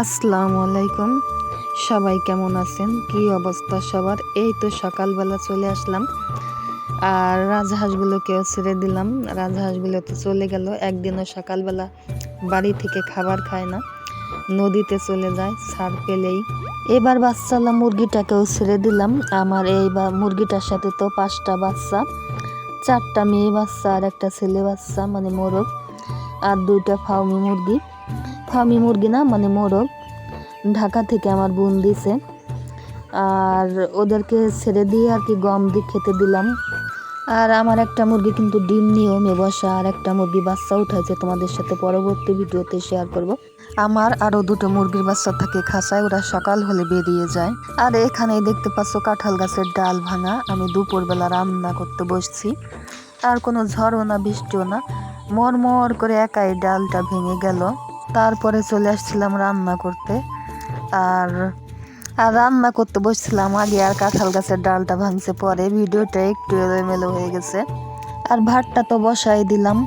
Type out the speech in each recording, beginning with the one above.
আসসালামু আলাইকুম। সবাই কেমন আছেন? কি অবস্থা সবার? এই তো সকালবেলা চলে আসলাম। আর রাজহাঁসগুলোকেও ছেড়ে দিলাম। রাজহাঁসগুলো তো চলে গেল। একদিনও সকালবেলা বাড়ি থেকে খাবার খায় না। নদীতে চলে যায় সার পেলেই। এবার বাচ্চালা মুরগিটাকেও ছেড়ে দিলাম। আমার এই বা মুরগিটার সাথে তো পাঁচটা বাচ্চা। চারটা মেয়ে বাচ্চা আর একটা ছেলে বাচ্চা মানে মোরগ। আর দুইটা ফাউমি মুরগি। ফার্মি মুরগি না মানে মোরগ। ঢাকা থেকে আমার বোন দিছে। আর ওদেরকে ছেড়ে দিয়ে আর কি গম দিয়ে খেতে দিলাম। আর আমার একটা মুরগি কিন্তু ডিম নিয়েও মে বসা, আর একটা মুরগি বাচ্চা উঠাইছে তোমাদের সাথে পরবর্তী ভিডিওতে শেয়ার করব। আমার আরও দুটো মুরগির বাচ্চা থাকে খাঁচায়, ওরা সকাল হলে বেরিয়ে যায়। আর এখানে দেখতে পাচ্ছ কাঁঠাল গাছের ডাল ভাঙা। আমি দুপুরবেলা রান্না করতে বসছি। আর কোনো ঝড়ও না, বৃষ্টিও না। মরমর করে একাই ডালটা ভেঙে গেল। তারপরে চলে আসছিলাম রান্না করতে। আর আর রান্না করতে বসছিলাম আগে আর কাঁঠাল গাছের ডালটা ভাঙছে পরে। ভিডিওটা একটু এলোমেলো হয়ে গেছে। আর ভাতটা তো বসাই দিলাম।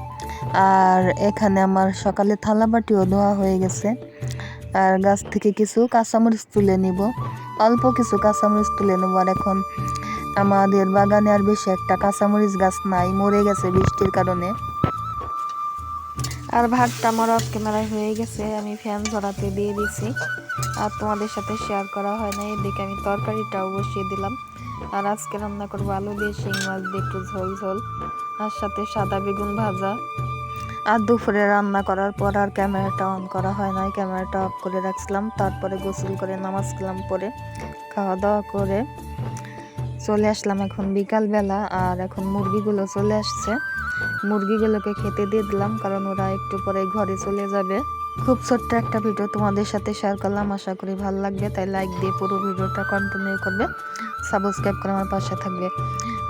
আর এখানে আমার সকালে থালা বাটিও ধোয়া হয়ে গেছে। আর গাছ থেকে কিছু কাঁচামরিচ তুলে নিব। অল্প কিছু কাঁচামরিচ তুলে নেব। আর এখন আমাদের বাগানে আর বেশি একটা কাঁচামরিচ গাছ নাই। মরে গেছে বৃষ্টির কারণে। আর ভাতটা আমার অফ ক্যামেরায় হয়ে গেছে, আমি ফ্যান ধরাতে দিয়ে দিছি। আর তোমাদের সাথে শেয়ার করা হয় না এদিকে আমি তরকারিটাও বসিয়ে দিলাম। আর আজকে রান্না করব আলু দিয়ে শিং মাছ দিয়ে একটু ঝোল ঝোল, আর সাথে সাদা বেগুন ভাজা। আর দুপুরে রান্না করার পর আর ক্যামেরাটা অন করা হয় নাই ক্যামেরাটা অফ করে রাখছিলাম। তারপরে গোসল করে নামাজ কালাম পরে খাওয়া দাওয়া করে চলে আসলাম এখন বিকালবেলা। আর এখন মুরগিগুলো চলে আসছে। মুরগিগুলোকে খেতে দিয়ে দিলাম, কারণ ওরা একটু পরে ঘরে চলে যাবে। খুব ছোট্ট একটা ভিডিও তোমাদের সাথে শেয়ার করলাম, আশা করি ভালো লাগবে। তাই লাইক দিয়ে পুরো ভিডিওটা কন্টিনিউ করবে। সাবস্ক্রাইব করে আমার পাশে থাকবে।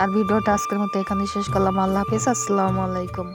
আর ভিডিওটা আজকের মতো এখানে শেষ করলাম। আল্লাহ হাফিজ, আসসালামু আলাইকুম।